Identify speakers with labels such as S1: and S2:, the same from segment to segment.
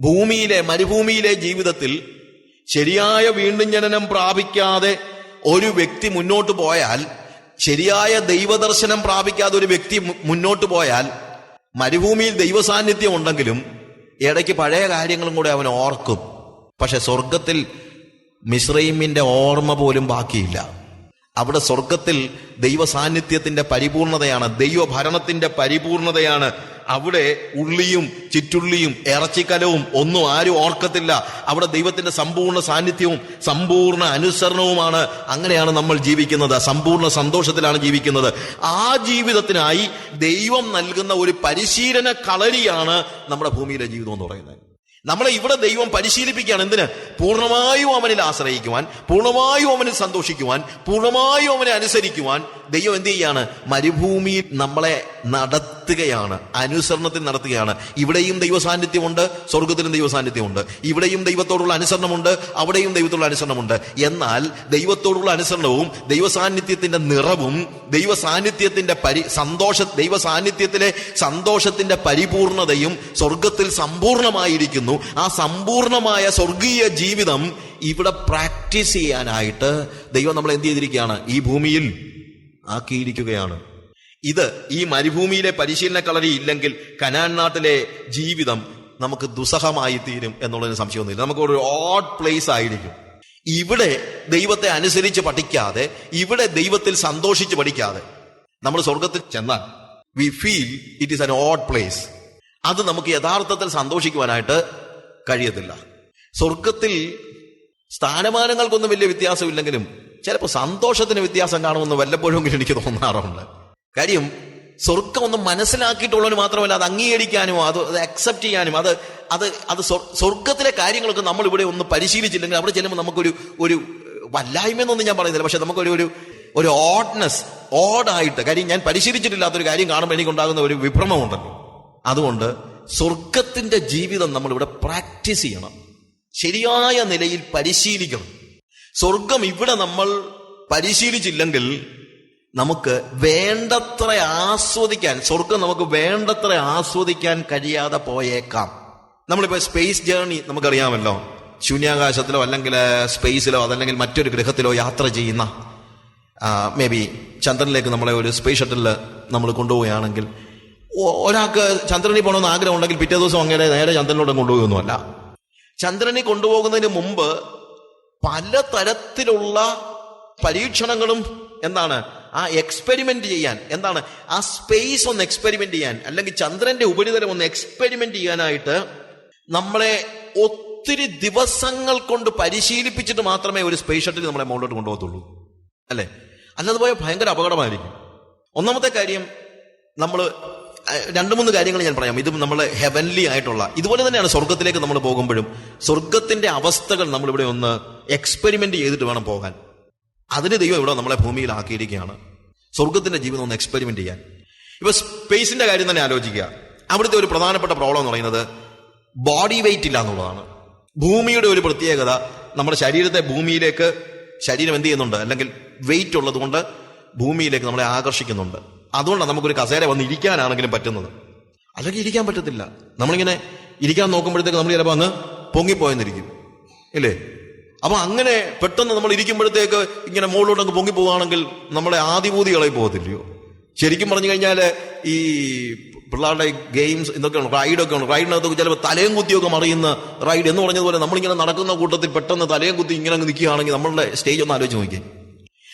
S1: ഭൂമിയിലെ മരുഭൂമിയിലെ ജീവിതത്തിൽ ശരിയായ വീണ്ടും ജനനം പ്രാപിക്കാതെ ഒരു വ്യക്തി മുന്നോട്ട് പോയാൽ ശരിയായ ദൈവദർശനം പ്രാപിക്കാതെ ഒരു വ്യക്തി മുന്നോട്ട് പോയാൽ മരുഭൂമിയിൽ ദൈവസാന്നിധ്യം ഉണ്ടെങ്കിലും ഇടയ്ക്ക് പഴയ കാര്യങ്ങളും കൂടെ അവൻ ഓർക്കും. പക്ഷെ സ്വർഗത്തിൽ മിശ്രൈമിന്റെ ഓർമ്മ പോലും ബാക്കിയില്ല. അവിടെ സ്വർഗത്തിൽ ദൈവസാന്നിധ്യത്തിന്റെ പരിപൂർണതയാണ് ദൈവഭരണത്തിന്റെ പരിപൂർണതയാണ് അവിടെ ഉള്ളിയും ചിറ്റുള്ളിയും ഇറച്ചിക്കലവും ഒന്നും ആരും ഓർക്കത്തില്ല. അവിടെ ദൈവത്തിന്റെ സമ്പൂർണ സാന്നിധ്യവും സമ്പൂർണ അനുസരണവുമാണ് അങ്ങനെയാണ് നമ്മൾ ജീവിക്കുന്നത്. സമ്പൂർണ സന്തോഷത്തിലാണ് ജീവിക്കുന്നത്. ആ ജീവിതത്തിനായി ദൈവം നൽകുന്ന ഒരു പരിശീലന കളരിയാണ് നമ്മുടെ ഭൂമിയിലെ ജീവിതം എന്ന് പറയുന്നത്. നമ്മളെ ഇവിടെ ദൈവം പരിശീലിപ്പിക്കുകയാണ്. എന്തിന്? പൂർണമായും അവനിൽ ആശ്രയിക്കുവാൻ പൂർണമായും അവനിൽ സന്തോഷിക്കുവാൻ പൂർണമായും അവനെ അനുസരിക്കുവാൻ ദൈവം എന്ത് ചെയ്യാണ്? മരുഭൂമിയിൽ നമ്മളെ നടത്തുകയാണ്. അനുസരണത്തിൽ നടത്തുകയാണ്. ഇവിടെയും ദൈവ സാന്നിധ്യമുണ്ട് സ്വർഗത്തിലും ദൈവ സാന്നിധ്യമുണ്ട് ഇവിടെയും ദൈവത്തോടുള്ള അനുസരണമുണ്ട് അവിടെയും ദൈവത്തോടുള്ള അനുസരണമുണ്ട്. എന്നാൽ ദൈവത്തോടുള്ള അനുസരണവും ദൈവ സാന്നിധ്യത്തിന്റെ നിറവും ദൈവ സാന്നിധ്യത്തിന്റെ പരി സന്തോഷ ദൈവ സാന്നിധ്യത്തിലെ സന്തോഷത്തിന്റെ പരിപൂർണതയും സ്വർഗത്തിൽ സമ്പൂർണമായിരിക്കുന്നു. ആ സമ്പൂർണമായ സ്വർഗീയ ജീവിതം ഇവിടെ പ്രാക്ടീസ് ചെയ്യാനായിട്ട് ദൈവം നമ്മൾ എന്ത് ചെയ്തിരിക്കുകയാണ് ഈ ഭൂമിയിൽ ആക്കിയിരിക്കുകയാണ്. ഇത് ഈ മരുഭൂമിയിലെ പരിശീലന കളരി ഇല്ലെങ്കിൽ കനാൻ നാട്ടിലെ ജീവിതം നമുക്ക് ദുസ്സഹമായി തീരും എന്നുള്ളതിന് സംശയമൊന്നുമില്ല നമുക്ക് ഒരു ഓഡ് പ്ലേസ് ആയിരിക്കും. ഇവിടെ ദൈവത്തെ അനുസരിച്ച് പഠിക്കാതെ ഇവിടെ ദൈവത്തിൽ സന്തോഷിച്ച് പഠിക്കാതെ നമ്മൾ സ്വർഗത്തിൽ ചെന്നാൽ we feel it is an odd place അത് നമുക്ക് യഥാർത്ഥത്തിൽ സന്തോഷിക്കുവാനായിട്ട് കഴിയത്തില്ല. സ്വർഗത്തിൽ സ്ഥാനമാനങ്ങൾക്കൊന്നും വലിയ വ്യത്യാസമില്ലെങ്കിലും ചിലപ്പോൾ സന്തോഷത്തിന് വ്യത്യാസം കാണുമെന്ന് വല്ലപ്പോഴും എനിക്ക് തോന്നാറുണ്ട്. കാര്യം സ്വർഗം ഒന്ന് മനസ്സിലാക്കിയിട്ടുള്ളവന് മാത്രമല്ല അത് അംഗീകരിക്കാനും അത് അത് അക്സെപ്റ്റ് ചെയ്യാനും അത് അത് അത് സ്വർ- സ്വർഗത്തിലെ കാര്യങ്ങളൊക്കെ നമ്മൾ ഇവിടെ ഒന്ന് പരിശീലിച്ചില്ലെങ്കിൽ അവിടെ ചെല്ലുമ്പോൾ നമുക്കൊരു ഒരു വല്ലായ്മ എന്നൊന്നും ഞാൻ പറയുന്നില്ല. പക്ഷെ നമുക്കൊരു ഒരു ഒരു ഓഡ്നെസ് ഓഡായിട്ട് കാര്യം ഞാൻ പരിശീലിച്ചിട്ടില്ലാത്തൊരു കാര്യം കാണുമ്പോൾ എനിക്കുണ്ടാകുന്ന ഒരു വിഭ്രമമുണ്ടല്ലോ. അതുകൊണ്ട് സ്വർഗത്തിന്റെ ജീവിതം നമ്മൾ ഇവിടെ പ്രാക്ടീസ് ചെയ്യണം. ശരിയായ നിലയിൽ പരിശീലിക്കണം. സ്വർഗം ഇവിടെ നമ്മൾ പരിശീലിച്ചില്ലെങ്കിൽ നമുക്ക് വേണ്ടത്ര ആസ്വദിക്കാൻ സ്വർഗം നമുക്ക് വേണ്ടത്ര ആസ്വദിക്കാൻ കഴിയാതെ പോയേക്കാം. നമ്മളിപ്പോ സ്പേസ് ജേർണി നമുക്കറിയാമല്ലോ. ശൂന്യാകാശത്തിലോ അല്ലെങ്കിൽ സ്പേസിലോ അതല്ലെങ്കിൽ മറ്റൊരു ഗ്രഹത്തിലോ യാത്ര ചെയ്യുന്ന മേ ബി ചന്ദ്രനിലേക്ക് നമ്മളെ ഒരു സ്പേസ് ഷട്ടിലിൽ നമ്മൾ കൊണ്ടുപോവുകയാണെങ്കിൽ ഒരാൾക്ക് ചന്ദ്രനിൽ പോകണമെന്ന് ആഗ്രഹം ഉണ്ടെങ്കിൽ പിറ്റേ ദിവസം അങ്ങനെ നേരെ ചന്ദ്രനോട് കൊണ്ടുപോകുന്നുമല്ല ചന്ദ്രനെ കൊണ്ടുപോകുന്നതിന് മുമ്പ് പല തരത്തിലുള്ള പരീക്ഷണങ്ങളും എന്താണ്? ആ എക്സ്പെരിമെന്റ് ചെയ്യാൻ. എന്താണ്? ആ സ്പേസ് ഒന്ന് എക്സ്പെരിമെന്റ് ചെയ്യാൻ. അല്ലെങ്കിൽ ചന്ദ്രന്റെ ഉപരിതലം ഒന്ന് എക്സ്പെരിമെന്റ് ചെയ്യാനായിട്ട് നമ്മളെ ഒത്തിരി ദിവസങ്ങൾ കൊണ്ട് പരിശീലിപ്പിച്ചിട്ട് മാത്രമേ ഒരു സ്പേസ് ഷട്ടിൽ നമ്മളെ മുകളിലോട്ട് കൊണ്ടുപോകത്തുള്ളൂ. അല്ലേ? അല്ലാതെ പോയ ഭയങ്കര അപകടമായിരിക്കും. ഒന്നാമത്തെ കാര്യം നമ്മൾ രണ്ട് മൂന്ന് കാര്യങ്ങൾ ഞാൻ പറയാം. ഇത് നമ്മൾ ഹെവൻലി ആയിട്ടുള്ള ഇതുപോലെ തന്നെയാണ് സ്വർഗത്തിലേക്ക് നമ്മൾ പോകുമ്പോഴും സ്വർഗത്തിന്റെ അവസ്ഥകൾ നമ്മളിവിടെ ഒന്ന് എക്സ്പെരിമെന്റ് ചെയ്തിട്ട് വേണം പോകാൻ. അതിന് ദൈവം ഇവിടെ നമ്മളെ ഭൂമിയിൽ ആക്കിയിരിക്കുകയാണ്. സ്വർഗത്തിന്റെ ജീവിതം ഒന്ന് എക്സ്പെരിമെന്റ് ചെയ്യാൻ. ഇപ്പൊ സ്പേസിന്റെ കാര്യം തന്നെ ആലോചിക്കുക. അവിടുത്തെ ഒരു പ്രധാനപ്പെട്ട പ്രോബ്ലം എന്ന് പറയുന്നത് ബോഡി വെയിറ്റ് ഇല്ല എന്നുള്ളതാണ്. ഭൂമിയുടെ ഒരു പ്രത്യേകത നമ്മുടെ ശരീരത്തെ ഭൂമിയിലേക്ക് ശരീരം എന്ത് ചെയ്യുന്നുണ്ട്? അല്ലെങ്കിൽ വെയിറ്റ് ഉള്ളതുകൊണ്ട് ഭൂമിയിലേക്ക് നമ്മളെ ആകർഷിക്കുന്നുണ്ട്. അതുകൊണ്ടാണ് നമുക്കൊരു കസേര വന്ന് ഇരിക്കാനാണെങ്കിലും പറ്റുന്നത്. അല്ലെങ്കിൽ ഇരിക്കാൻ പറ്റത്തില്ല. നമ്മളിങ്ങനെ ഇരിക്കാൻ നോക്കുമ്പോഴത്തേക്ക് നമ്മൾ ചിലപ്പോൾ അങ്ങ് പൊങ്ങിപ്പോയെന്നിരിക്കും. ഇല്ലേ? അപ്പൊ അങ്ങനെ പെട്ടെന്ന് നമ്മൾ ഇരിക്കുമ്പോഴത്തേക്ക് ഇങ്ങനെ മുകളിലോട്ട് പൊങ്ങി പോവുകയാണെങ്കിൽ നമ്മളെ ആദിഭൂതികളായി പോകത്തില്ലയോ? ശരിക്കും പറഞ്ഞു കഴിഞ്ഞാൽ ഈ പിള്ളേരുടെ ഗെയിംസ് ഇതൊക്കെയാണ് റൈഡൊക്കെ ഉണ്ട് റൈഡിനകത്തൊക്കെ ചിലപ്പോൾ തലയും കുത്തിയൊക്കെ മറിയുന്ന റൈഡ് എന്ന് പറഞ്ഞതുപോലെ നമ്മളിങ്ങനെ നടക്കുന്ന കൂട്ടത്തിൽ പെട്ടെന്ന് തലയും കുത്തി ഇങ്ങനെ അങ്ങ് നിൽക്കുകയാണെങ്കിൽ നമ്മളുടെ സ്റ്റേജ് ഒന്ന് ആലോചിച്ച് നോക്കിയേ.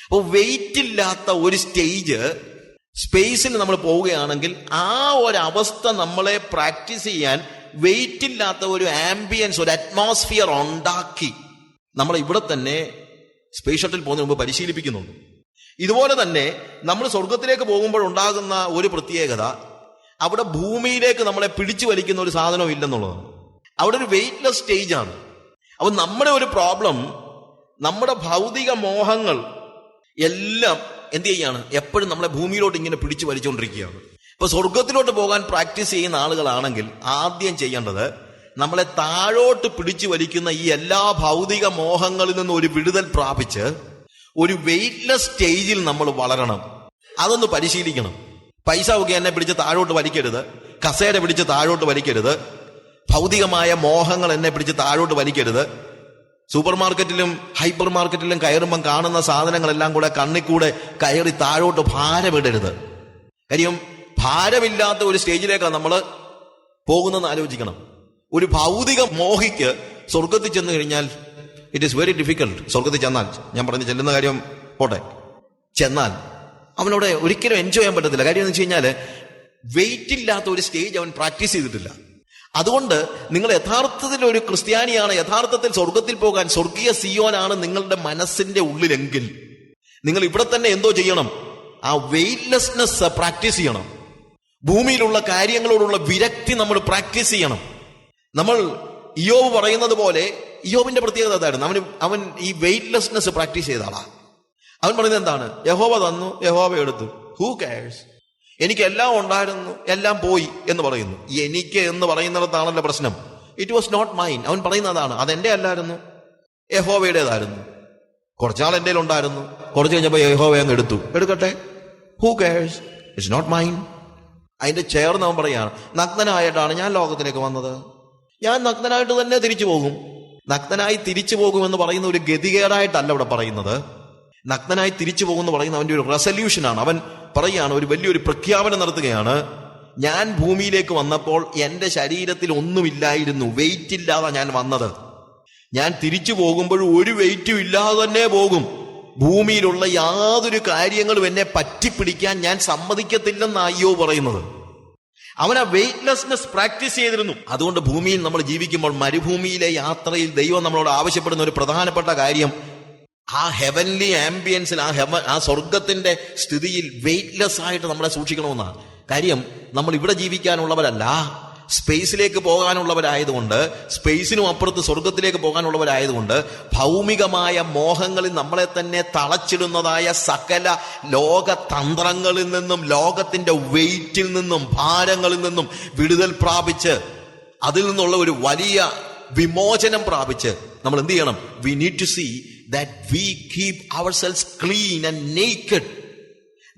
S1: അപ്പോൾ വെയിറ്റ് ഇല്ലാത്ത ഒരു സ്റ്റേജ് സ്പേസിൽ നമ്മൾ പോവുകയാണെങ്കിൽ ആ ഒരവസ്ഥ നമ്മളെ പ്രാക്ടീസ് ചെയ്യാൻ വെയിറ്റ് ഇല്ലാത്ത ഒരു ആംബിയൻസ് ഒരു അറ്റ്മോസ്ഫിയർ ഉണ്ടാക്കി നമ്മൾ ഇവിടെ തന്നെ സ്പേസ് ഷട്ടിൽ പോകുന്നതിന് മുമ്പ് പരിശീലിപ്പിക്കുന്നുണ്ട്. ഇതുപോലെ തന്നെ നമ്മൾ സ്വർഗത്തിലേക്ക് പോകുമ്പോൾ ഉണ്ടാകുന്ന ഒരു പ്രത്യേകത അവിടെ ഭൂമിയിലേക്ക് നമ്മളെ പിടിച്ചു വലിക്കുന്ന ഒരു സാധനവും ഇല്ലെന്നുള്ളതാണ്. അവിടെ ഒരു വെയിറ്റ്ലെസ് സ്റ്റേജ് ആണ് അപ്പൊ നമ്മുടെ ഒരു പ്രോബ്ലം നമ്മുടെ ഭൗതിക മോഹങ്ങൾ എല്ലാം എന്ത് ചെയ്യാണ് എപ്പോഴും നമ്മളെ ഭൂമിയിലോട്ട് ഇങ്ങനെ പിടിച്ചു വലിച്ചുകൊണ്ടിരിക്കുകയാണ് ഇപ്പൊ സ്വർഗത്തിലോട്ട് പോകാൻ പ്രാക്ടീസ് ചെയ്യുന്ന ആളുകളാണെങ്കിൽ ആദ്യം ചെയ്യേണ്ടത് നമ്മളെ താഴോട്ട് പിടിച്ചു വലിക്കുന്ന ഈ എല്ലാ ഭൗതിക മോഹങ്ങളിൽ നിന്നും ഒരു വിടുതൽ പ്രാപിച്ച് ഒരു വെയിറ്റ്ലെസ് സ്റ്റേജിൽ നമ്മൾ വളരണം. അതൊന്ന് പരിശീലിക്കണം. പൈസ ഒക്കെ എന്നെ പിടിച്ച് താഴോട്ട് വലിക്കരുത്. കസേര പിടിച്ച് താഴോട്ട് വലിക്കരുത്. ഭൗതികമായ മോഹങ്ങൾ എന്നെ പിടിച്ച് താഴോട്ട് വലിക്കരുത്. സൂപ്പർ മാർക്കറ്റിലും ഹൈപ്പർ മാർക്കറ്റിലും കയറുമ്പം കാണുന്ന സാധനങ്ങളെല്ലാം കൂടെ കണ്ണിക്കൂടെ കയറി താഴോട്ട് ഭാരമിടരുത്. കാര്യം ഭാരമില്ലാത്ത ഒരു സ്റ്റേജിലേക്കാണ് നമ്മൾ പോകുന്നതെന്ന് ആലോചിക്കണം. ഒരു ഭൗതിക മോഹിക്ക് സ്വർഗത്തിൽ ചെന്ന് കഴിഞ്ഞാൽ ഇറ്റ് ഈസ് വെരി ഡിഫിക്കൽട്ട് സ്വർഗത്തിൽ ചെന്നാൽ ഞാൻ പറഞ്ഞ് ചെല്ലുന്ന കാര്യം പോട്ടെ. ചെന്നാൽ അവനോട് ഒരിക്കലും എൻജോയ് ചെയ്യാൻ പറ്റത്തില്ല. കാര്യം എന്ന് വെച്ച് കഴിഞ്ഞാൽ വെയിറ്റ് ഇല്ലാത്ത ഒരു സ്റ്റേജ് അവൻ പ്രാക്ടീസ് ചെയ്തിട്ടില്ല. അതുകൊണ്ട് നിങ്ങൾ യഥാർത്ഥത്തിൽ ഒരു ക്രിസ്ത്യാനിയാണ് യഥാർത്ഥത്തിൽ സ്വർഗത്തിൽ പോകാൻ സ്വർഗീയ സിയോനാണ് നിങ്ങളുടെ മനസ്സിന്റെ ഉള്ളിലെങ്കിൽ. നിങ്ങൾ ഇവിടെ തന്നെ എന്തോ ചെയ്യണം? ആ വെയിറ്റ്ലെസ്നെസ് പ്രാക്ടീസ് ചെയ്യണം. ഭൂമിയിലുള്ള കാര്യങ്ങളോടുള്ള വിരക്തി നമ്മൾ പ്രാക്ടീസ് ചെയ്യണം. നമ്മൾ ഇയോവ് പറയുന്നത് പോലെ ഇയോവിന്റെ പ്രത്യേകത അതായിരുന്നു അവന് അവൻ ഈ വെയിറ്റ്ലെസ്നെസ് പ്രാക്ടീസ് ചെയ്ത ആളാ. അവൻ പറയുന്നത് എന്താണ്? യഹോവ തന്നു യഹോവ എടുത്തു. ഹൂ കെയർസ് എനിക്ക് എല്ലാം ഉണ്ടായിരുന്നു എല്ലാം പോയി എന്ന് പറയുന്നു. എനിക്ക് എന്ന് പറയുന്നിടത്താണല്ലോ പ്രശ്നം. ഇറ്റ് വാസ് നോട്ട് മൈൻ അവൻ പറയുന്നതാണ് അതെന്റെ അല്ലായിരുന്നു യഹോവയുടേതായിരുന്നു. കുറച്ചാൾ എന്റെ ഉണ്ടായിരുന്നു കുറച്ച് കഴിഞ്ഞപ്പോൾ യഹോവ അങ്ങ് എടുത്തു. എടുക്കട്ടെ? Who cares it's not mine അതിന്റെ ചേർന്ന് അവൻ പറയാണ് നഗ്നനായിട്ടാണ് ഞാൻ ലോകത്തിലേക്ക് വന്നത്. ഞാൻ നഗ്നനായിട്ട് തന്നെ തിരിച്ചു പോകും. നഗ്നനായി തിരിച്ചു പോകുമെന്ന് പറയുന്ന ഒരു ഗതികേടായിട്ടല്ല ഇവിടെ പറയുന്നത്. നഗ്നനായി തിരിച്ചു പോകുമെന്ന് പറയുന്ന അവന്റെ ഒരു റെസല്യൂഷനാണ് അവൻ പറയുകയാണ് ഒരു വലിയൊരു പ്രഖ്യാപനം നടത്തുകയാണ്. ഞാൻ ഭൂമിയിലേക്ക് വന്നപ്പോൾ എന്റെ ശരീരത്തിൽ ഒന്നുമില്ലായിരുന്നു വെയിറ്റ് ഇല്ലാതെ ഞാൻ വന്നത്. ഞാൻ തിരിച്ചു പോകുമ്പോഴും ഒരു വെയിറ്റും ഇല്ലാതെ തന്നെ പോകും. ഭൂമിയിലുള്ള യാതൊരു കാര്യങ്ങളും എന്നെ പറ്റിപ്പിടിക്കാൻ ഞാൻ സമ്മതിക്കത്തില്ലെന്ന് അയ്യോ പറയുന്നത്. അവൻ ആ വെയിറ്റ്ലെസ്നെസ് പ്രാക്ടീസ് ചെയ്തിരുന്നു. അതുകൊണ്ട് ഭൂമിയിൽ നമ്മൾ ജീവിക്കുമ്പോൾ മരുഭൂമിയിലെ യാത്രയിൽ ദൈവം നമ്മളോട് ആവശ്യപ്പെടുന്ന ഒരു പ്രധാനപ്പെട്ട കാര്യം ആ ഹെവൻലി ആംബിയൻസിൽ ആ ഹെവൻ ആ സ്വർഗത്തിന്റെ സ്ഥിതിയിൽ വെയിറ്റ്ലെസ് ആയിട്ട് നമ്മളെ സൂക്ഷിക്കണമെന്നാണ് കാര്യം നമ്മൾ ഇവിടെ ജീവിക്കാനുള്ളവരല്ല. സ്പേസിലേക്ക് പോകാനുള്ളവരായതുകൊണ്ട് സ്പേസിനും അപ്പുറത്ത് സ്വർഗത്തിലേക്ക് പോകാനുള്ളവരായതുകൊണ്ട് ഭൗമികമായ മോഹങ്ങളിൽ നമ്മളെ തന്നെ തളച്ചിടുന്നതായ സകല ലോക തന്ത്രങ്ങളിൽ നിന്നും ലോകത്തിന്റെ വെയിറ്റിൽ നിന്നും ഭാരങ്ങളിൽ നിന്നും വിടുതൽ പ്രാപിച്ച് അതിൽ നിന്നുള്ള ഒരു വലിയ വിമോചനം പ്രാപിച്ച് നമ്മൾ എന്ത് ചെയ്യണം? We need to see that we keep our cells clean and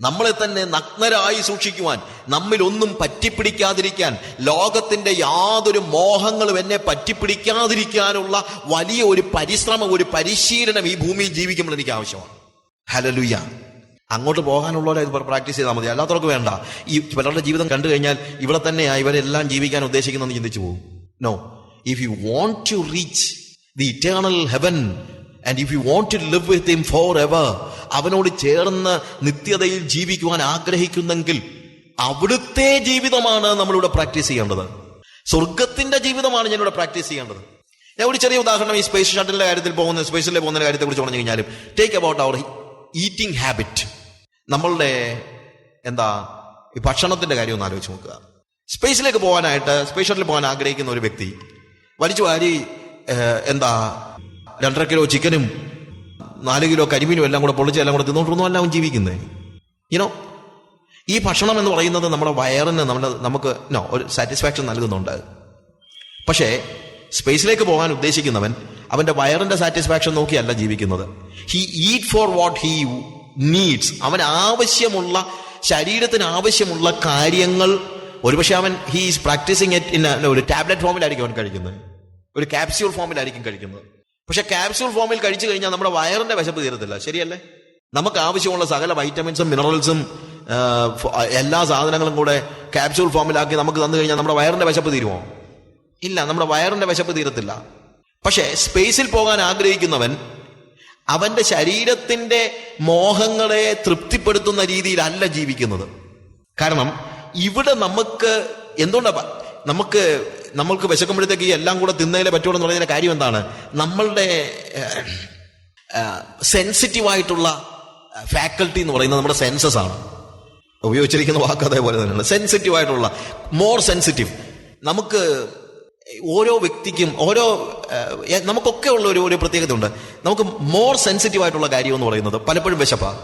S1: നമ്മളെ തന്നെ നഗ്നരായി സൂക്ഷിക്കുവാൻ നമ്മിൽ ഒന്നും പറ്റിപ്പിടിക്കാതിരിക്കാൻ ലോകത്തിന്റെ യാതൊരു മോഹങ്ങളും എന്നെ പറ്റിപ്പിടിക്കാതിരിക്കാനുള്ള വലിയ ഒരു പരിശ്രമം ഒരു പരിശീലനം ഈ ഭൂമിയിൽ ജീവിക്കുമ്പോൾ എനിക്ക് ആവശ്യമാണ്. ഹലലുയ്യ അങ്ങോട്ട് പോകാനുള്ളവരെ ഇത് പ്രാക്ടീസ് ചെയ്താൽ മതി. അല്ലാത്തവർക്ക് വേണ്ട. ഈ പലരുടെ ജീവിതം കണ്ടു കഴിഞ്ഞാൽ ഇവിടെ തന്നെയാ ഇവരെല്ലാം ജീവിക്കാൻ ഉദ്ദേശിക്കുന്നതെന്ന് ചിന്തിച്ചു പോകും. No if you want to reach the eternal heaven and if you want to live with him forever അവനോട് ചേർന്ന് നിത്യതയിൽ ജീവിക്കുവാൻ ആഗ്രഹിക്കുന്നെങ്കിൽ അവിടുത്തെ ജീവിതമാണ് നമ്മളിവിടെ പ്രാക്ടീസ് ചെയ്യേണ്ടത്. സ്വർഗത്തിന്റെ ജീവിതമാണ് ഞാനിവിടെ പ്രാക്ടീസ് ചെയ്യേണ്ടത്. ഞാൻ ഒരു ചെറിയ ഉദാഹരണം ഈ സ്പേസ് ഷട്ടിലിന്റെ കാര്യത്തിൽ പോകുന്ന സ്പേസിലെ പോകുന്ന കാര്യത്തെ കുറിച്ച് പറഞ്ഞു കഴിഞ്ഞാലും take about our eating habit നമ്മളുടെ എന്താ ഈ ഭക്ഷണത്തിന്റെ കാര്യം ഒന്ന് ആലോചിച്ച് നോക്കുക. സ്പേസിലേക്ക് പോകാനായിട്ട് സ്പേസ് ഷട്ടിൽ പോകാൻ ആഗ്രഹിക്കുന്ന ഒരു വ്യക്തി വലിച്ചു വാരി എന്താ രണ്ടര കിലോ ചിക്കനും നാല് കിലോ കരിമീനും എല്ലാം കൂടെ പൊളിച്ച് എല്ലാം കൂടെ തിന്നോണ്ടൊന്നും അല്ല അവൻ ജീവിക്കുന്നത് ഇനോ ഈ ഭക്ഷണം എന്ന് പറയുന്നത് നമ്മുടെ വയറിന് നമ്മുടെ നമുക്ക് നോ ഒരു സാറ്റിസ്ഫാക്ഷൻ നൽകുന്നുണ്ട്. പക്ഷേ സ്പേസിലേക്ക് പോകാൻ ഉദ്ദേശിക്കുന്നവൻ അവന്റെ വയറിന്റെ സാറ്റിസ്ഫാക്ഷൻ നോക്കിയല്ല ജീവിക്കുന്നത്. He eat for what he needs അവൻ ആവശ്യമുള്ള ശരീരത്തിന് ആവശ്യമുള്ള കാര്യങ്ങൾ ഒരുപക്ഷെ അവൻ he is practicing it in ഒരു ടാബ്ലറ്റ് ഫോമിലായിരിക്കും അവൻ കഴിക്കുന്നത്. ഒരു ക്യാപ്സ്യൂൾ ഫോമിലായിരിക്കും കഴിക്കുന്നത്. പക്ഷെ ക്യാപ്സ്യൂൾ ഫോമിൽ കഴിച്ചു കഴിഞ്ഞാൽ നമ്മുടെ വയറിന്റെ വിശപ്പ് തീരത്തില്ല. ശരിയല്ലേ? നമുക്ക് ആവശ്യമുള്ള സകല വൈറ്റമിൻസും മിനറൽസും എല്ലാ സാധനങ്ങളും കൂടെ ക്യാപ്സ്യൂൾ ഫോമിലാക്കി നമുക്ക് തന്നു കഴിഞ്ഞാൽ നമ്മുടെ വയറിന്റെ വിശപ്പ് തീരുമോ? ഇല്ല നമ്മുടെ വയറിന്റെ വിശപ്പ് തീരത്തില്ല. പക്ഷേ സ്പേസിൽ പോകാൻ ആഗ്രഹിക്കുന്നവൻ അവന്റെ ശരീരത്തിന്റെ മോഹങ്ങളെ തൃപ്തിപ്പെടുത്തുന്ന രീതിയിലല്ല ജീവിക്കുന്നത്. കാരണം ഇവിടെ നമുക്ക് എന്തുകൊണ്ടാ നമുക്ക് നമ്മൾക്ക് വിശക്കുമ്പോഴത്തേക്ക് ഈ എല്ലാം കൂടെ തിന്നതിലെ പറ്റുള്ളൂ എന്ന് പറയുന്ന കാര്യം എന്താണ്? നമ്മളുടെ സെൻസിറ്റീവ് ആയിട്ടുള്ള ഫാക്കൽറ്റി എന്ന് പറയുന്നത് നമ്മുടെ സെൻസസ് ആണ്. ഉപയോഗിച്ചിരിക്കുന്ന വാക്ക് അതേപോലെ തന്നെയാണ്. സെൻസിറ്റീവ് ആയിട്ടുള്ള മോർ സെൻസിറ്റീവ് നമുക്ക് ഓരോ വ്യക്തിക്കും ഓരോ നമുക്കൊക്കെ ഉള്ള ഒരു ഒരു പ്രത്യേകത ഉണ്ട് നമുക്ക് മോർ സെൻസിറ്റീവ് ആയിട്ടുള്ള കാര്യം എന്ന് പറയുന്നത് പലപ്പോഴും വിശപ്പാണ്.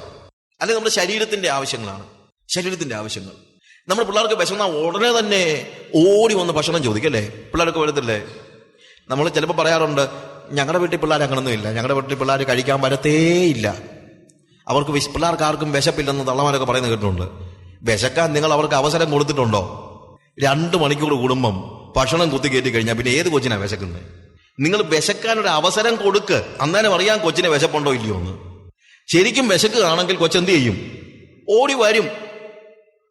S1: അല്ലെങ്കിൽ നമ്മുടെ ശരീരത്തിന്റെ ആവശ്യങ്ങളാണ്. ശരീരത്തിന്റെ ആവശ്യങ്ങൾ. നമ്മൾ പിള്ളേർക്ക് വിശന്ന ഉടനെ തന്നെ ഓടി വന്ന് ഭക്ഷണം ചോദിക്കല്ലേ? പിള്ളേർക്ക് വരത്തില്ലേ? നമ്മൾ ചിലപ്പോൾ പറയാറുണ്ട് ഞങ്ങളുടെ വീട്ടിൽ പിള്ളേർ അങ്ങനൊന്നും ഇല്ല. ഞങ്ങളുടെ വീട്ടിൽ പിള്ളേർ കഴിക്കാൻ വരത്തേയില്ല അവർക്ക് വിശ പിള്ളേർക്ക് ആർക്കും വിശപ്പില്ലെന്ന് തള്ളമാരൊക്കെ പറയുന്നത് കേട്ടിട്ടുണ്ട്. വിശക്കാൻ നിങ്ങൾ അവർക്ക് അവസരം കൊടുത്തിട്ടുണ്ടോ? രണ്ട് മണിക്കൂർ കുടുംബം ഭക്ഷണം കുത്തി കയറ്റി കഴിഞ്ഞാൽ പിന്നെ ഏത് കൊച്ചിനാണ് വിശക്കുന്നത് നിങ്ങൾ വിശക്കാൻ ഒരു അവസരം കൊടുക്ക്. അന്നേരം അറിയാൻ കൊച്ചിനെ വിശപ്പുണ്ടോ ഇല്ലയോ എന്ന് ശരിക്കും വിശക്കുകയാണെങ്കിൽ കൊച്ചെന്ത് ചെയ്യും? ഓടി വരും.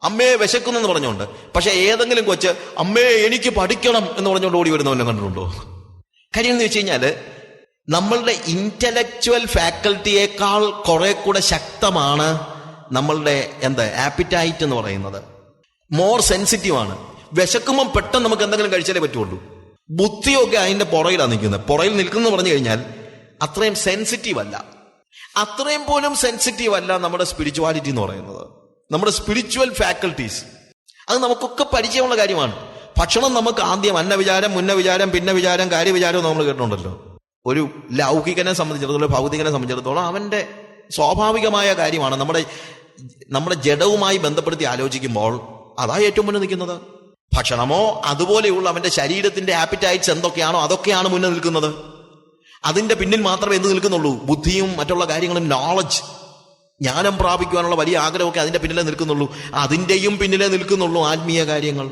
S1: അമ്മയെ വിശക്കുന്നെന്ന് പറഞ്ഞുകൊണ്ട്. പക്ഷെ ഏതെങ്കിലും കൊച്ച് അമ്മയെ എനിക്ക് പഠിക്കണം എന്ന് പറഞ്ഞുകൊണ്ട് ഓടി വരുന്നവനെ കണ്ടിട്ടുണ്ടോ? കാര്യം എന്ന് വെച്ച് കഴിഞ്ഞാൽ നമ്മളുടെ ഇന്റലക്ച്വൽ ഫാക്കൽറ്റിയേക്കാൾ കുറെ കൂടെ ശക്തമാണ് നമ്മളുടെ എന്താ ആപ്പിറ്റൈറ്റ് എന്ന് പറയുന്നത്. മോർ സെൻസിറ്റീവ് ആണ്. വിശക്കുമ്പോൾ പെട്ടെന്ന് നമുക്ക് എന്തെങ്കിലും കഴിച്ചാലേ പറ്റുള്ളൂ. ബുദ്ധിയൊക്കെ അതിന്റെ പുറയിലാണ് നിൽക്കുന്നത്. പുറയിൽ നിൽക്കുന്നു പറഞ്ഞു കഴിഞ്ഞാൽ അത്രയും സെൻസിറ്റീവ് അല്ല. അത്രയും പോലും സെൻസിറ്റീവ് അല്ല നമ്മുടെ സ്പിരിച്വാലിറ്റി എന്ന് പറയുന്നത്. നമ്മുടെ സ്പിരിച്വൽ ഫാക്കൽറ്റീസ് അത് നമുക്കൊക്കെ പരിചയമുള്ള കാര്യമാണ്. ഭക്ഷണം നമുക്ക് ആദ്യം അന്നവിചാരം മുന്ന വിചാരം പിന്നെ വിചാരം കാര്യവിചാരം നമ്മൾ കേട്ടിട്ടുണ്ടല്ലോ. ഒരു ലൗകികനെ സംബന്ധിച്ചിടത്തോളം ഭൗതികനെ സംബന്ധിച്ചിടത്തോളം അവന്റെ സ്വാഭാവികമായ കാര്യമാണ്. നമ്മുടെ നമ്മുടെ ജഡവുമായി ബന്ധപ്പെടുത്തി ആലോചിക്കുമ്പോൾ അതാ ഏറ്റവും മുന്നിൽ നിൽക്കുന്നത്. ഭക്ഷണമോ അതുപോലെയുള്ള അവന്റെ ശരീരത്തിന്റെ ആപ്പിറ്റൈറ്റ്സ് എന്തൊക്കെയാണോ അതൊക്കെയാണ് മുന്നിൽ നിൽക്കുന്നത്. അതിന്റെ പിന്നിൽ മാത്രമേ എന്ത് നിൽക്കുന്നുള്ളൂ? ബുദ്ധിയും മറ്റുള്ള കാര്യങ്ങളും നോളജ് ജ്ഞാനം പ്രാപിക്കുവാനുള്ള വലിയ ആഗ്രഹമൊക്കെ അതിന്റെ പിന്നിലേ നിൽക്കുന്നുള്ളൂ. അതിന്റെയും പിന്നിലെ നിൽക്കുന്നുള്ളൂ ആത്മീയ കാര്യങ്ങൾ.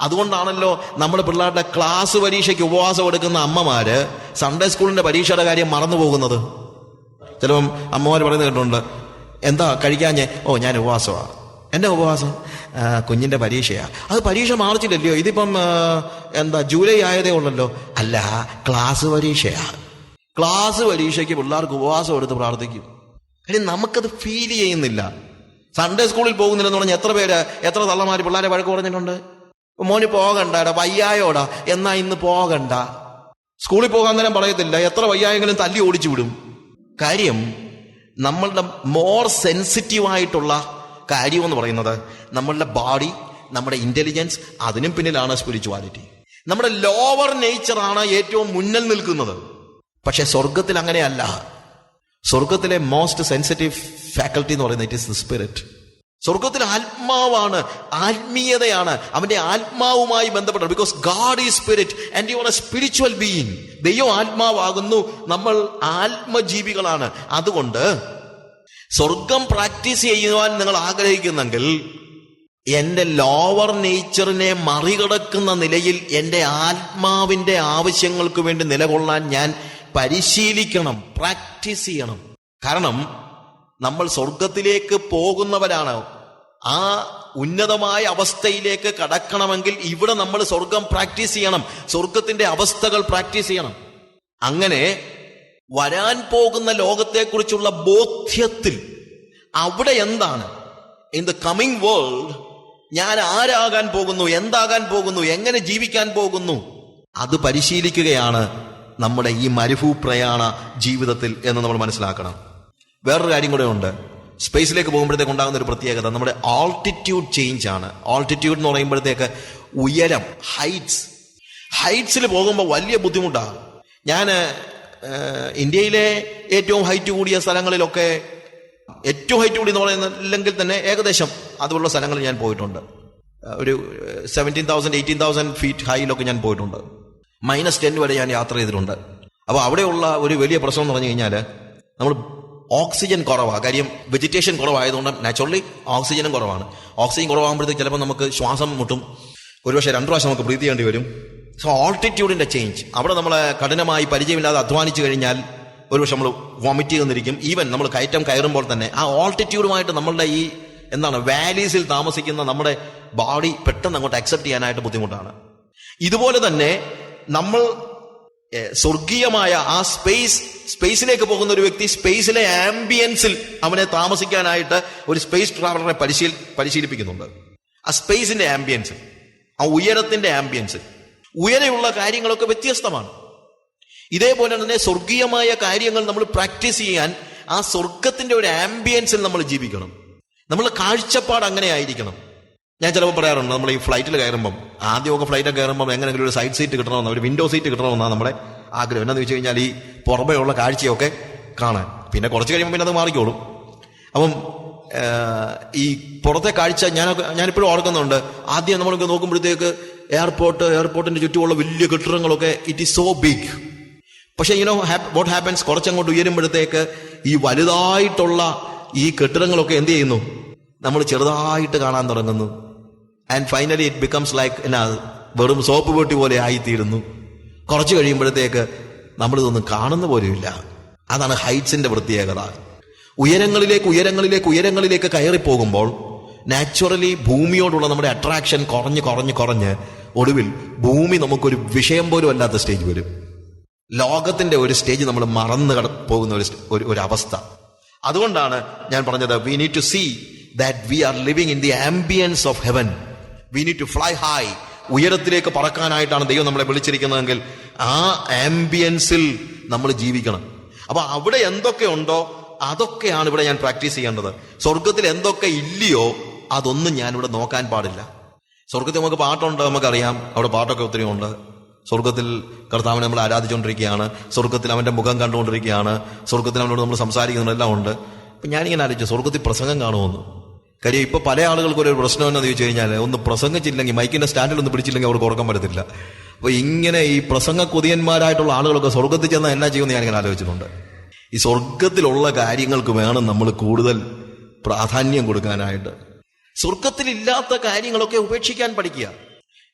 S1: അതുകൊണ്ടാണല്ലോ നമ്മുടെ പിള്ളേരുടെ ക്ലാസ് പരീക്ഷയ്ക്ക് ഉപവാസം എടുക്കുന്ന അമ്മമാര് സൺഡേ സ്കൂളിന്റെ പരീക്ഷയുടെ കാര്യം മറന്നു പോകുന്നത് ചിലപ്പം അമ്മമാർ പറയുന്നത് കേട്ടിട്ടുണ്ട് എന്താ കഴിക്കാഞ്ഞേ? ഓ ഞാൻ ഉപവാസമാണ് എന്റെ ഉപവാസം? കുഞ്ഞിന്റെ കുഞ്ഞിന്റെ പരീക്ഷയാ. അത് പരീക്ഷ മാർച്ചില്ലല്ലോ ഇതിപ്പം എന്താ ജൂലൈ ആയതേ ഉള്ളല്ലോ. അല്ല ക്ലാസ് പരീക്ഷയാ. ക്ലാസ് പരീക്ഷയ്ക്ക് പിള്ളേർക്ക് ഉപവാസം എടുത്ത് പ്രാർത്ഥിക്കും. കാര്യം നമുക്കത് ഫീൽ ചെയ്യുന്നില്ല. സൺഡേ സ്കൂളിൽ പോകുന്നില്ലെന്ന് പറഞ്ഞാൽ എത്ര പേര് എത്ര തള്ളമാര് പിള്ളേരെ വഴക്ക് പറഞ്ഞിട്ടുണ്ട്? മോന് പോകണ്ടടാ വയ്യായോടാ. എന്നാ ഇന്ന് പോകണ്ട. സ്കൂളിൽ പോകാൻ നേരം പറയത്തില്ല. എത്ര വയ്യായെങ്കിലും തല്ലി ഓടിച്ചു വിടും. കാര്യം നമ്മളുടെ മോർ സെൻസിറ്റീവ് ആയിട്ടുള്ള കാര്യം എന്ന് പറയുന്നത് നമ്മളുടെ ബോഡി നമ്മുടെ ഇന്റലിജൻസ് അതിനും പിന്നിലാണ് സ്പിരിച്വാലിറ്റി നമ്മുടെ ലോവർ നേച്ചറാണ് ഏറ്റവും മുന്നിൽ നിൽക്കുന്നത്. പക്ഷെ സ്വർഗത്തിൽ അങ്ങനെയല്ല. സ്വർഗത്തിലെ മോസ്റ്റ് സെൻസിറ്റീവ് ഫാക്കൽറ്റി എന്ന് പറയുന്നത് ഇറ്റ് ഇസ് ദ സ്പിരിറ്റ് സ്വർഗത്തിൽ ആത്മാവാണ് ആത്മീയതയാണ് അവന്റെ ആത്മാവുമായി ബന്ധപ്പെട്ടത്. Because God is spirit and you are a spiritual being ദൈവം ആത്മാവാകുന്നു നമ്മൾ ആത്മജീവികളാണ്. അതുകൊണ്ട് സ്വർഗം പ്രാക്ടീസ് ചെയ്യുവാൻ നിങ്ങൾ ആഗ്രഹിക്കുന്നെങ്കിൽ എന്റെ ലോവർ നേച്ചറിനെ മറികടക്കുന്ന നിലയിൽ എന്റെ ആത്മാവിന്റെ ആവശ്യങ്ങൾക്ക് വേണ്ടി നിലകൊള്ളാൻ ഞാൻ പരിശീലിക്കണം പ്രാക്ടീസ് ചെയ്യണം. കാരണം നമ്മൾ സ്വർഗത്തിലേക്ക് പോകുന്നവരാണ്. ആ ഉന്നതമായ അവസ്ഥയിലേക്ക് കടക്കണമെങ്കിൽ ഇവിടെ നമ്മൾ സ്വർഗം പ്രാക്ടീസ് ചെയ്യണം സ്വർഗത്തിന്റെ അവസ്ഥകൾ പ്രാക്ടീസ് ചെയ്യണം. അങ്ങനെ വരാൻ പോകുന്ന ലോകത്തെക്കുറിച്ചുള്ള ബോധ്യത്തിൽ അവിടെ എന്താണ്? ഇൻ ദ കമ്മിങ് വേൾഡ് ഞാൻ ആരാകാൻ പോകുന്നു എന്താകാൻ പോകുന്നു എങ്ങനെ ജീവിക്കാൻ പോകുന്നു? അത് പരിശീലിക്കുകയാണ്. നമ്മുടെ ഈ മരുഭൂ പ്രയാണ ജീവിതത്തിൽ എന്ന് നമ്മൾ മനസ്സിലാക്കണം. വേറൊരു കാര്യം കൂടെ ഉണ്ട്. സ്പേസിലേക്ക് പോകുമ്പോഴത്തേക്ക് ഉണ്ടാകുന്ന ഒരു പ്രത്യേകത നമ്മുടെ ആൾട്ടിറ്റ്യൂഡ് ചേഞ്ച് ആണ്. ആൾട്ടിറ്റ്യൂഡ് എന്ന് പറയുമ്പോഴത്തേക്ക് ഉയരം ഹൈറ്റ്സ് ഹൈറ്റ്സിൽ പോകുമ്പോൾ വലിയ ബുദ്ധിമുട്ടാണ്. ഞാൻ ഇന്ത്യയിലെ ഏറ്റവും ഹൈറ്റ് കൂടിയ സ്ഥലങ്ങളിലൊക്കെ ഏറ്റവും ഹൈറ്റ് കൂടി എന്ന് പറയുന്നില്ലെങ്കിൽ തന്നെ ഏകദേശം അതുപോലുള്ള സ്ഥലങ്ങളിൽ ഞാൻ പോയിട്ടുണ്ട്. ഒരു seventeen thousand eighteen thousand feet ഹൈയിലൊക്കെ ഞാൻ പോയിട്ടുണ്ട്. മൈനസ് ടെൻ വരെ ഞാൻ യാത്ര ചെയ്തിട്ടുണ്ട്. അപ്പോൾ അവിടെയുള്ള ഒരു വലിയ പ്രശ്നം എന്ന് പറഞ്ഞു കഴിഞ്ഞാൽ നമ്മൾ ഓക്സിജൻ കുറവാണ് കാര്യം വെജിറ്റേഷൻ കുറവായതുകൊണ്ട് നാച്ചുറലി ഓക്സിജനും കുറവാണ്. ഓക്സിജൻ കുറവാകുമ്പോഴത്തേക്ക് ചിലപ്പോൾ നമുക്ക് ശ്വാസം മുട്ടും. ഒരുപക്ഷെ രണ്ടു പ്രാവശ്യം നമുക്ക് ബ്രീത്ത് ചെയ്യേണ്ടി വരും. സോ ആൾട്ടിറ്റ്യൂഡിന്റെ ചേഞ്ച് അവിടെ നമ്മൾ കഠിനമായി പരിചയമില്ലാതെ അധ്വാനിച്ചു കഴിഞ്ഞാൽ ഒരുപക്ഷെ നമ്മൾ വോമിറ്റ് ചെയ്യുന്നിരിക്കും ഈവൻ നമ്മൾ കയറ്റം കയറുമ്പോൾ തന്നെ ആ ഓൾട്ടിറ്റ്യൂഡുമായിട്ട് നമ്മളുടെ ഈ എന്താണ് വാലീസിൽ താമസിക്കുന്ന നമ്മുടെ ബോഡി പെട്ടെന്ന് അങ്ങോട്ട് അക്സെപ്റ്റ് ചെയ്യാനായിട്ട് ബുദ്ധിമുട്ടാണ്. ഇതുപോലെ തന്നെ നമ്മൾ സ്വർഗീയമായ ആ സ്പേസ് സ്പേസിലേക്ക് പോകുന്ന ഒരു വ്യക്തി സ്പേസിലെ ആംബിയൻസിൽ അവനെ താമസിക്കാനായിട്ട് ഒരു സ്പേസ് ട്രാവലറെ പരിശീൽ പരിശീലിപ്പിക്കുന്നുണ്ട്. ആ സ്പേസിന്റെ ആംബിയൻസ് ആ ഉയരത്തിന്റെ ആംബിയൻസ് ഉയരെയുള്ള കാര്യങ്ങളൊക്കെ വ്യത്യസ്തമാണ്. ഇതേപോലെ തന്നെ സ്വർഗീയമായ കാര്യങ്ങൾ നമ്മൾ പ്രാക്ടീസ് ചെയ്യാൻ ആ സ്വർഗത്തിന്റെ ഒരു ആംബിയൻസിൽ നമ്മൾ ജീവിക്കണം. നമ്മളെ കാഴ്ചപ്പാട് അങ്ങനെ ആയിരിക്കണം ഞാൻ ചിലപ്പോൾ പറയാറുണ്ട് നമ്മൾ ഈ ഫ്ലൈറ്റിൽ കയറുമ്പം ആദ്യമൊക്കെ ഫ്ലൈറ്റിൽ കയറുമ്പം എങ്ങനെയെങ്കിലും ഒരു സൈഡ് സീറ്റ് കിട്ടണമെന്ന് ഒരു വിൻഡോ സീറ്റ് കിട്ടണമെന്നാണ് നമ്മുടെ ആഗ്രഹം. എന്നാന്ന് വെച്ച് കഴിഞ്ഞാൽ ഈ പുറമെയുള്ള കാഴ്ചയൊക്കെ കാണാൻ. പിന്നെ കുറച്ച് കഴിയുമ്പോൾ പിന്നെ അത് മാറിക്കോളും. അപ്പം ഈ പുറത്തെ കാഴ്ച ഞാൻ ഞാനിപ്പോഴും ഓർക്കുന്നുണ്ട്. ആദ്യം നമ്മളൊക്കെ നോക്കുമ്പോഴത്തേക്ക് എയർപോർട്ട് എയർപോർട്ടിന്റെ ചുറ്റുമുള്ള വലിയ കെട്ടിടങ്ങളൊക്കെ ഇറ്റ് ഈസ് സോ ബിഗ് പക്ഷെ യുനോ വാട്ട് ഹാപ്പൻസ് കുറച്ചങ്ങോട്ട് ഉയരുമ്പോഴത്തേക്ക് ഈ വലുതായിട്ടുള്ള ഈ കെട്ടിടങ്ങളൊക്കെ എന്ത് ചെയ്യുന്നു? നമ്മൾ ചെറുതായിട്ട് കാണാൻ തുടങ്ങുന്നു. And finally it becomes like എന്നാ വെറും സോപ്പ് പെട്ടി പോലെ ആയിത്തീരുന്നു. കുറച്ച് കഴിയുമ്പോഴത്തേക്ക് നമ്മളിതൊന്നും കാണുന്ന പോലുമില്ല. അതാണ് ഹൈറ്റ്സിന്റെ പ്രത്യേകത. ഉയരങ്ങളിലേക്ക് ഉയരങ്ങളിലേക്ക് ഉയരങ്ങളിലേക്ക് കയറിപ്പോകുമ്പോൾ നാച്ചുറലി ഭൂമിയോടുള്ള നമ്മുടെ അട്രാക്ഷൻ കുറഞ്ഞ് കുറഞ്ഞ് കുറഞ്ഞ് ഒടുവിൽ ഭൂമി നമുക്കൊരു വിഷയം പോലും അല്ലാത്ത സ്റ്റേജ് വരും. ലോകത്തിന്റെ ഒരു സ്റ്റേജ് നമ്മൾ മറന്നു കട പോകുന്ന ഒരു ഒരു അവസ്ഥ. അതുകൊണ്ടാണ് ഞാൻ പറഞ്ഞത് we need to see that we are living in the ambience of heaven we need to fly high ഉയരത്തിലേക്ക് പറക്കാനായിട്ടാണ് ദൈവം നമ്മളെ വിളിച്ചിരിക്കുന്നതെങ്കിൽ ആ ആംബിയൻസിൽ നമ്മൾ ജീവിക്കണം. അപ്പൊ അവിടെ എന്തൊക്കെ ഉണ്ടോ അതൊക്കെയാണ് ഇവിടെ ഞാൻ പ്രാക്ടീസ് ചെയ്യേണ്ടത്. സ്വർഗത്തിൽ എന്തൊക്കെ ഇല്ലയോ അതൊന്നും ഞാൻ ഇവിടെ നോക്കാൻ പാടില്ല. സ്വർഗത്തിൽ നമുക്ക് പാട്ടുണ്ട് നമുക്കറിയാം. അവിടെ പാട്ടൊക്കെ ഒത്തിരി ഉണ്ട്. സ്വർഗത്തിൽ കർത്താവിനെ നമ്മൾ ആരാധിച്ചുകൊണ്ടിരിക്കുകയാണ്. സ്വർഗത്തിൽ അവന്റെ മുഖം കണ്ടുകൊണ്ടിരിക്കുകയാണ്. സ്വർഗത്തിൽ അവനോട് നമ്മൾ സംസാരിക്കുന്നതെല്ലാം ഉണ്ട്. അപ്പൊ ഞാനിങ്ങനെ ആലോചിച്ചു സ്വർഗത്തിൽ പ്രസംഗം കാണുമെന്ന്. കാര്യം ഇപ്പൊ പല ആളുകൾക്ക് ഒരു പ്രശ്നം എന്നു ചോദിച്ചു കഴിഞ്ഞാൽ ഒന്ന് പ്രസംഗിച്ചില്ലെങ്കിൽ മൈക്കിന്റെ സ്റ്റാൻഡിൽ ഒന്ന് പിടിച്ചില്ലെങ്കിൽ അവർക്ക് ഉറക്കം പറ്റത്തില്ല അപ്പൊ ഇങ്ങനെ ഈ പ്രസംഗ കൊതിയന്മാരായിട്ടുള്ള ആളുകളൊക്കെ സ്വർഗത്തിൽ ചെന്നാൽ എന്നാ ചെയ്യുമെന്ന് ഇങ്ങനെ ആലോചിച്ചിട്ടുണ്ട്. ഈ സ്വർഗത്തിലുള്ള കാര്യങ്ങൾക്ക് വേണം നമ്മൾ കൂടുതൽ പ്രാധാന്യം കൊടുക്കാനായിട്ട്. സ്വർഗത്തിലില്ലാത്ത കാര്യങ്ങളൊക്കെ ഉപേക്ഷിക്കാൻ പഠിക്കുക.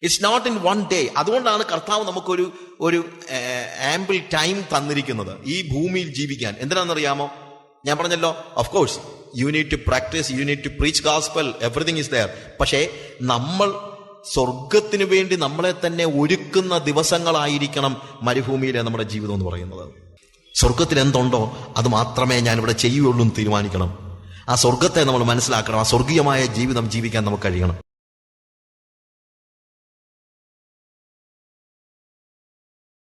S1: It's not in one day അതുകൊണ്ടാണ് കർത്താവ് നമുക്കൊരു ഒരു ആംപിൾ ടൈം തന്നിരിക്കുന്നത്. ഈ ഭൂമിയിൽ ജീവിക്കാൻ. എന്തിനാണെന്നറിയാമോ? ഞാൻ പറഞ്ഞല്ലോ of course you need to practice you need to preach gospel everything is there പക്ഷേ നമ്മൾ സ്വർഗത്തിന് വേണ്ടി നമ്മളെ തന്നെ ഒരുക്കുന്ന ദിവസങ്ങളായിരിക്കണം മരുഭൂമിയിലെ നമ്മുടെ ജീവിതം എന്ന് പറയുന്നത്. സ്വർഗത്തിൽ എന്തുണ്ടോ അത് മാത്രമേ ഞാൻ ഇവിടെ ചെയ്യുള്ളൂ എന്ന് തീരുമാനിക്കണം. ആ സ്വർഗത്തെ നമ്മൾ മനസ്സിലാക്കണം ആ സ്വർഗീയമായ ജീവിതം ജീവിക്കാൻ നമുക്ക് കഴിയണം.